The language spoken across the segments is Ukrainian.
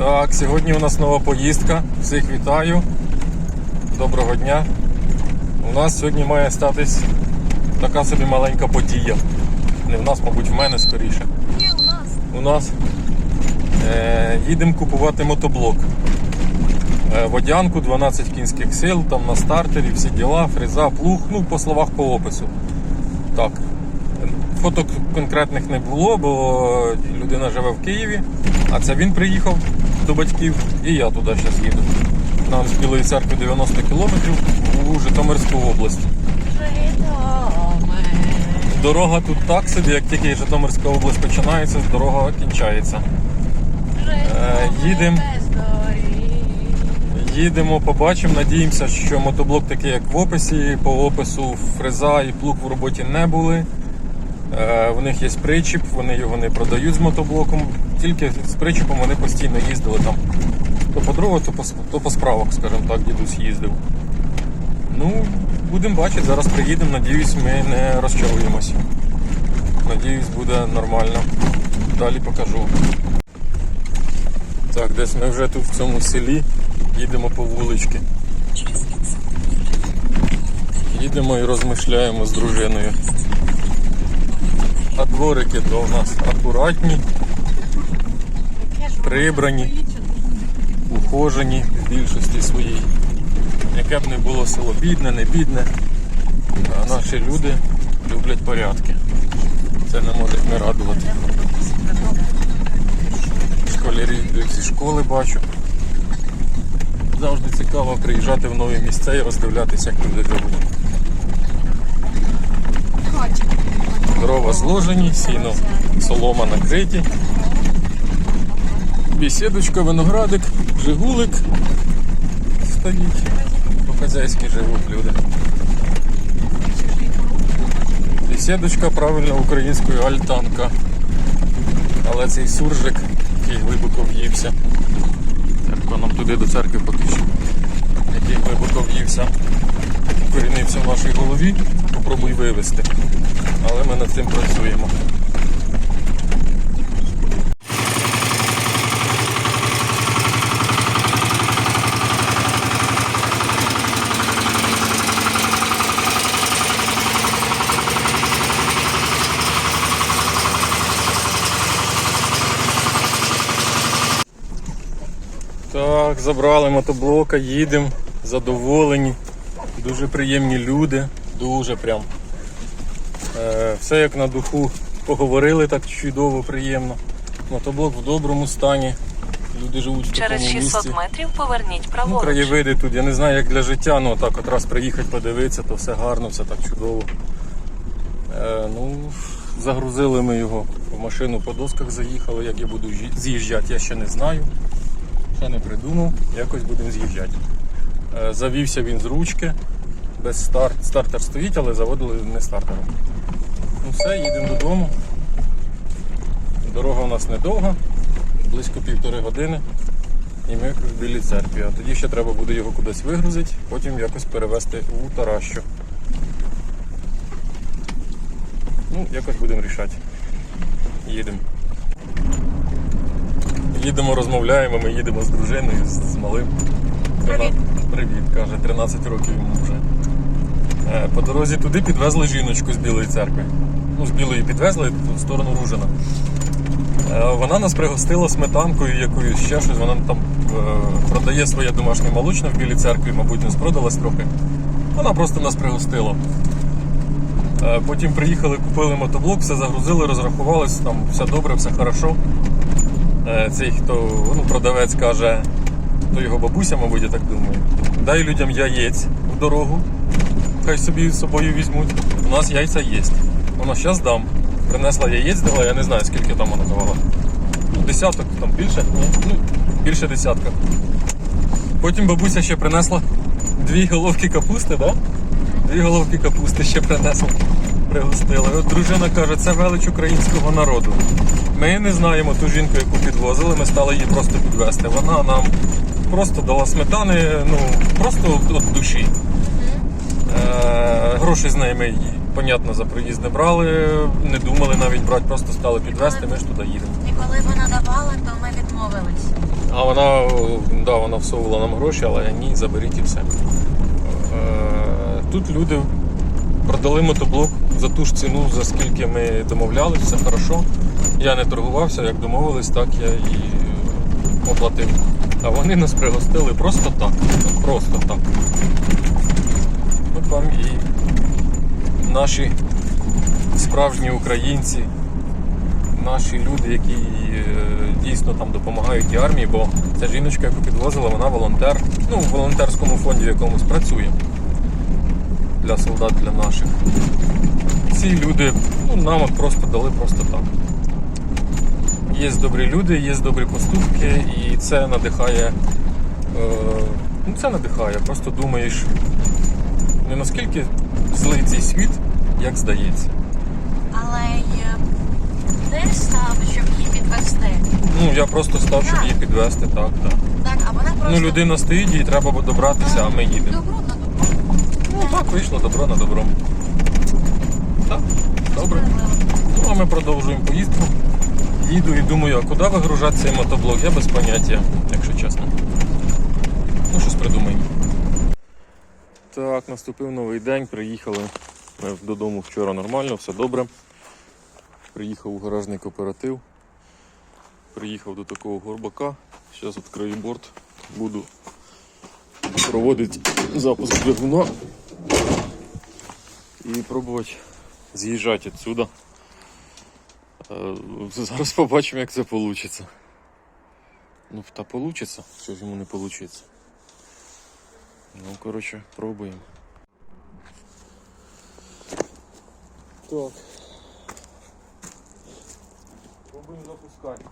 Так, сьогодні у нас нова поїздка. Всіх вітаю. Доброго дня. У нас сьогодні має статись така собі маленька подія. Не в нас, мабуть, в мене скоріше. Ні, у нас. У нас е, їдемо купувати мотоблок. Е, водянку 12 кінських сил, там на стартері, всі діла, фреза, плуг, ну, по словах по опису. Так. Фоток конкретних не було, бо людина живе в Києві, а це він приїхав до батьків і я туди зараз їду. Нам з Білої церкви 90 кілометрів у Житомирську область. Дорога тут так собі, як тільки Житомирська область починається, дорога кінчається. Житомир їдем. Їдемо, побачимо. Надіємося, що мотоблок такий, як в описі. По опису фреза і плуг в роботі не були. Е, В них є причіп, вони його не продають з мотоблоком. Тільки з причіпом вони постійно їздили там. То по дрова, то по, то по справах, скажімо так, дідусь їздив. Ну, будемо бачити, зараз приїдемо, надіюсь, ми не розчаруємося. Надіюсь, буде нормально. Далі покажу. Так, десь ми вже тут в цьому селі їдемо по вулички. Їдемо і розмишляємо з дружиною. А дворики то в нас акуратні, Прибрані. ухожені в більшості своїй. Яке б не було село бідне, не бідне. А наші люди люблять порядки. Це не може не радувати. Школярі йдуть зі школи бачу. Завжди цікаво приїжджати в нові місця і роздивлятися, як люди живуть. Дрова зложені, сіно, солома накриті. Бісідочка, виноградик, жигулик стоїть. По-хазяйськи живуть люди. Бісідочка правильно українською альтанка. Але цей суржик, який глибоко в'ївся. Церква нам туди до церкви поки що. Який глибоко в'ївся. Корінився в нашій голові. Попробуй вивести. Але ми над цим працюємо. Так, забрали мотоблока, їдемо, задоволені. Дуже приємні люди, дуже прям. Е, все як на духу поговорили так чудово, приємно. Мотоблок в доброму стані. Люди живуть в Через такому 600 місці. метрів поверніть Ну, праворуч. краєвиди тут, я не знаю, як для життя, ну так от раз приїхати, подивитися, то все гарно, все так чудово. Е, ну, загрузили ми його в машину по досках заїхали. Як я буду з'їжджати, я ще не знаю. Ще не придумав, якось будемо з'їжджати. Е, завівся він з ручки, без старт. Стартер стоїть, але заводили не стартером. Ну все, їдемо додому. Дорога у нас недовга, близько півтори години. І ми в білій церкві. А тоді ще треба буде його кудись вигрузити, потім якось перевезти у Таращу. Ну, якось будемо рішати. Їдемо. Їдемо, розмовляємо, ми їдемо з дружиною, з, малим. Привіт. Привіт, каже, 13 років йому вже. Е, По дорозі туди підвезли жіночку з Білої церкви. Ну, з Білої підвезли в сторону Ружина. Е, Вона нас пригостила сметанкою якоюсь ще щось. Вона там е, продає своє домашнє молочне в Білій церкві, мабуть, не спродалась трохи. Вона просто нас пригостила. Потім приїхали, купили мотоблок, все загрузили, розрахувались, там все добре, все хорошо. Е, Цей хто ну, продавець каже, то його бабуся, мабуть, я так думаю. Дай людям яєць в дорогу, хай собі з собою візьмуть. У нас яйця є. Вона зараз дам. Принесла яєць, дала, я не знаю, скільки там вона давала. Ну, десяток, там більше? Ну, більше десятка. Потім бабуся ще принесла дві головки капусти, да? Дві головки капусти ще принесла. Пригостили. От дружина каже, це велич українського народу. Ми не знаємо ту жінку, яку підвозили, ми стали її просто підвезти. Вона нам просто дала сметани, ну, просто від душі. Е, гроші з неї ми, понятно, за проїзд не брали, не думали навіть брати, просто стали підвезти, ми ж туди їдемо. І коли вона давала, то ми відмовились. А, А вона, да, вона всовувала нам гроші, але ні, заберіть і все. Е, Тут люди продали мотоблок за ту ж ціну, за скільки ми домовлялися, все хорошо. Я не торгувався, як домовились, так я і оплатив. А вони нас пригостили просто так. Просто так. От вам і наші справжні українці, наші люди, які е, дійсно там допомагають і армії, бо ця жіночка, яку підвозила, вона волонтер, ну, в волонтерському фонді в якомусь працює для солдат, для наших. Ці люди ну, нам просто дали просто так. Є добрі люди, є добрі поступки, і це надихає. Е, ну, це надихає. Просто думаєш, не наскільки злий цей світ, як здається. Але ти став, щоб її підвести. Ну, я просто став, щоб її підвести, так, так. Так, а вона просто Ну, людина стоїть, їй треба добратися, а ми їдемо. добро на добро. Ну так, вийшло добро на добро. Так, добре. Ну, а ми продовжуємо поїздку. Їду і думаю, а куди вигружати цей мотоблок? Я без поняття, якщо чесно. Ну, щось придумаємо. Так, наступив новий день, приїхали. Ми додому вчора нормально, все добре. Приїхав у гаражний кооператив. Приїхав до такого горбака. Зараз відкрию борт. Буду проводити запуск двигуна і пробувати з'їжджати відсюди. Е, Зараз побачимо, як це вийде. Ну, та вийде, що ж йому не вийде. Ну, коротше, пробуємо. Так. Пробуємо запускати.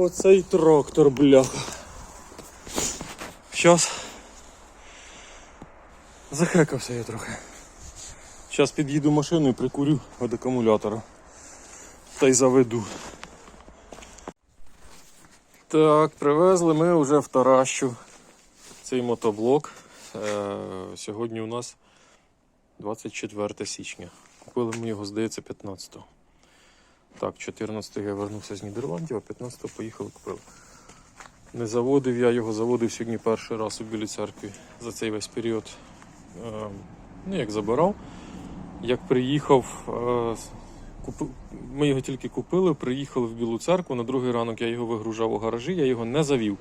Оцей трактор, бляха. Щас. Захекався я трохи. Зараз під'їду машину і прикурю від акумулятора. Та й заведу. Так, привезли ми вже в Таращу цей мотоблок. Е, сьогодні у нас 24 січня. Купили ми його, здається, 15-го. Так, 14-го я вернувся з Нідерландів, а 15-го поїхав купив. Не заводив я його, заводив сьогодні перший раз у Білій церкві за цей весь період. Е, ну, як забирав. Як приїхав, е, ми його тільки купили, приїхали в Білу церкву. На другий ранок я його вигружав у гаражі, я його не завів.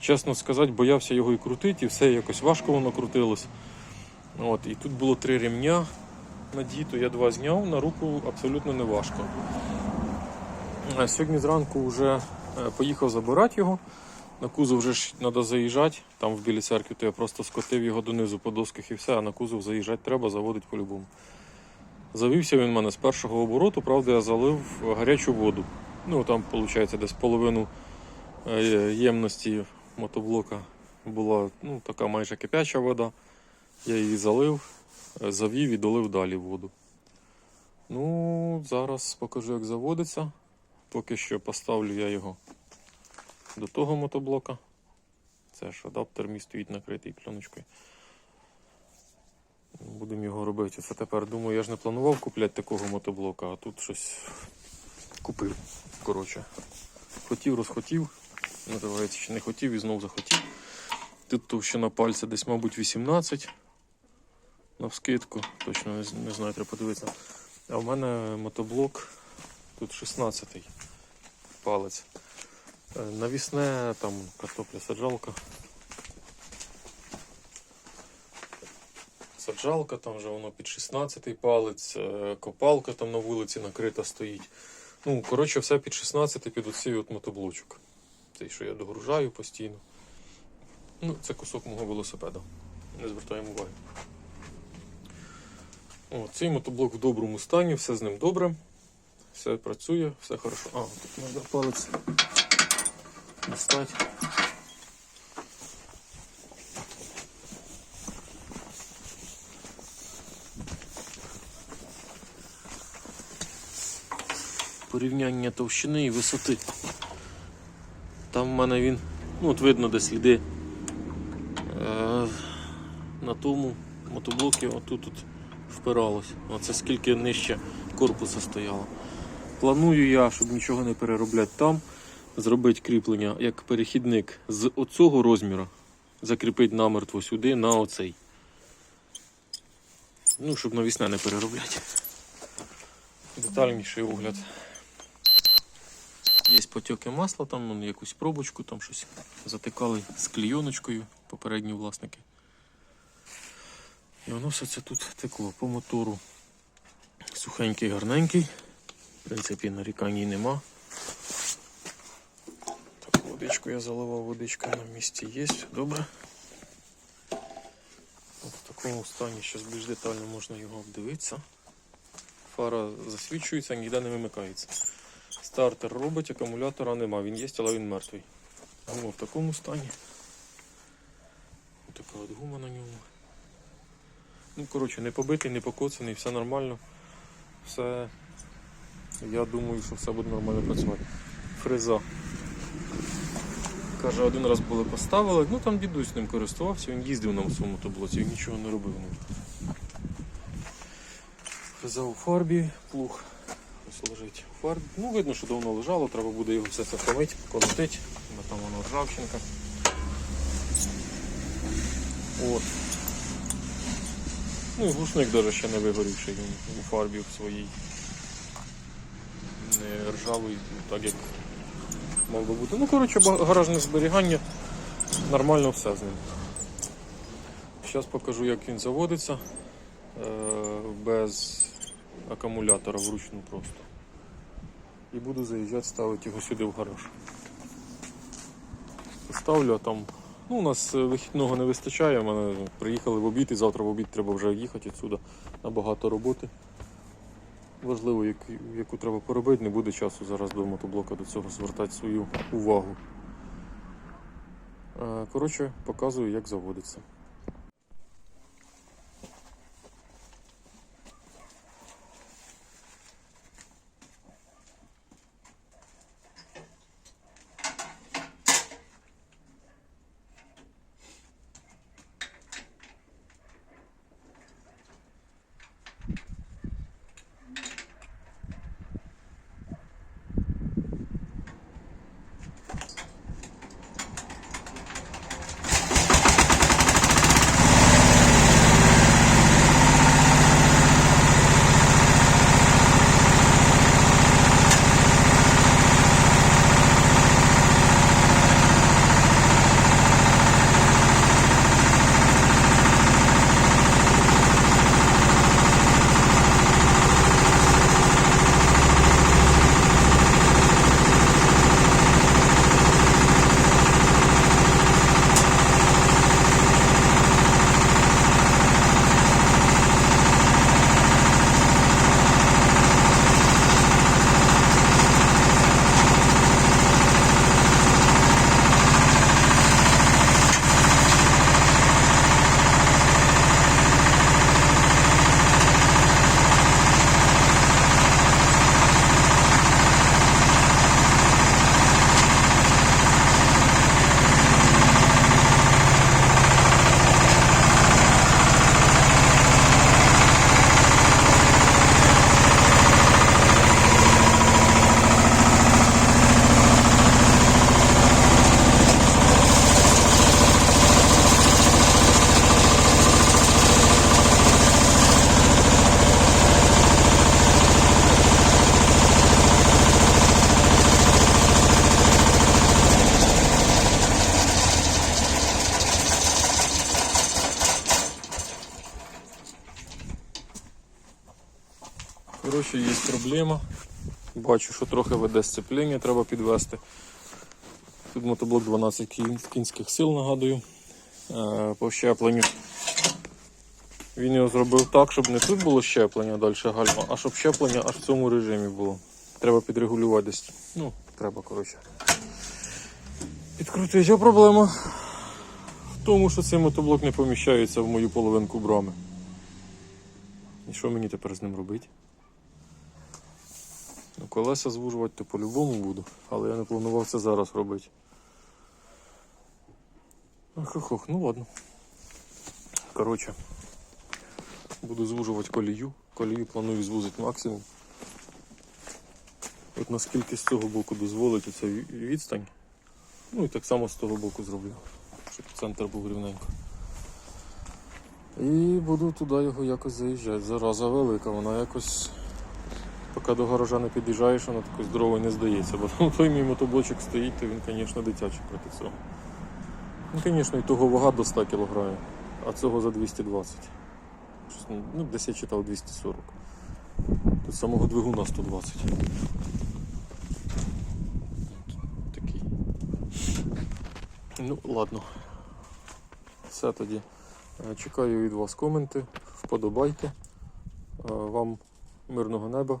Чесно сказати, боявся його і крутити, і все якось важко воно крутилось. От, і тут було три ремня надіто, я два зняв, на руку абсолютно не важко. Сьогодні зранку вже е, поїхав забирати його. На кузов вже треба заїжджати, там в білій церкві, то я просто скотив його донизу по досках і все, а на кузов заїжджати треба, заводить по-любому. Завівся він в мене з першого обороту, правда, я залив гарячу воду. Ну там, виходить, десь половину е, ємності мотоблока була ну, така майже кипяча вода. Я її залив, е, завів і долив далі воду. Ну, зараз покажу, як заводиться. Поки що поставлю я його до того мотоблока. Це ж адаптер мій стоїть накритий пленочкою. Будемо його робити. Це тепер думаю, я ж не планував купляти такого мотоблока, а тут щось купив. Коротше. Хотів, розхотів. Називається, ще не хотів і знов захотів. Тут товщина пальця десь, мабуть, 18 на вскидку. Точно не, знаю, треба подивитися. А в мене мотоблок тут 16-й палець. Е, Навісне там картопля саджалка. Саджалка, там вже воно під 16 палець, е, копалка там на вулиці накрита стоїть. Ну, коротше, все під 16 під оцей от мотоблочок. Цей, що я догружаю постійно. Ну, це кусок мого велосипеда. Не звертаємо уваги. О, цей мотоблок в доброму стані, все з ним добре. Все працює, все хорошо. А, тут можна палець достати. Порівняння товщини і висоти. Там в мене він, ну от видно, де сліди е, на тому мотоблокі отут от впиралось. Оце скільки нижче корпуса стояло. Планую я, щоб нічого не переробляти там, зробити кріплення як перехідник з оцього розміру, закріпити намертво сюди на оцей. Ну, щоб навісне не переробляти. Детальніший огляд. Є потеки масла, там якусь пробочку, там щось затикали з клійоночкою попередні власники. І воно все це тут текло по мотору. Сухенький, гарненький. В принципі, нарікань нема. Так, водичку я заливав, водичка на місці є, добре. От в такому стані зараз більш детально можна його обдивитися. Фара засвічується, ніде не вимикається. Стартер робить, акумулятора нема, він є, але він мертвий. Гума в такому стані. Ось от гума на ньому. Ну, коротше, не побитий, не покоцаний, все нормально. Все. Я думаю, що все буде нормально працювати. Фреза. Каже, один раз були поставили, ну там дідусь ним користувався, він їздив на своєму таблоці, він нічого не робив. Фреза у фарбі, плуг ось лежить у фарбі. Ну, видно, що давно лежало, треба буде його все це помити, поколотити, там воно ржавчинка. От. Ну і глушник навіть ще не вигорівший у фарбі в своїй. Не ржавий, так як мав би бути. Ну, коротше, гаражне зберігання, нормально все з ним. Зараз покажу, як він заводиться е, без акумулятора вручну просто. І буду заїжджати, ставити його сюди в гараж. Ставлю, а там. Ну, у нас е, вихідного не вистачає. Мене приїхали в обід і завтра в обід треба вже їхати відсюди на багато роботи. Важливо, яку, яку треба поробити, не буде часу зараз до мотоблока до цього звертати свою увагу. Е, Коротше, показую, як заводиться. Коротше, є проблема. Бачу, що трохи веде сцепління, треба підвести. Тут мотоблок 12 кінських сил, нагадую, е, по щепленню. Він його зробив так, щоб не тут було щеплення далі гальма, а щоб щеплення аж в цьому режимі було. Треба підрегулювати десь. Ну, треба, коротше. Підкрутити. Проблема в тому, що цей мотоблок не поміщається в мою половинку брами. І що мені тепер з ним робити? Ну, колеса звужувати то по-любому буду, але я не планував це зараз робити. Ох, ох, ох, ну ладно. Коротше, буду звужувати колію. Колію планую звузити максимум. От наскільки з цього боку дозволить оця відстань. Ну і так само з того боку зроблю, щоб центр був рівненько. І буду туди його якось заїжджати. Зараза велика, вона якось. Поки до гаража не під'їжджаєш, вона такою здоровою не здається, бо там той мій мотоблочок стоїть, то він, звісно, дитячий проти цього. Ну, звісно, і того вага до 100 кг, а цього за 220. Щось, Ну, десь я читав 240. Тут самого двигуна 120. Такий. Ну, ладно. Все тоді. Е, Чекаю від вас коменти, вподобайки. Е, Вам мирного неба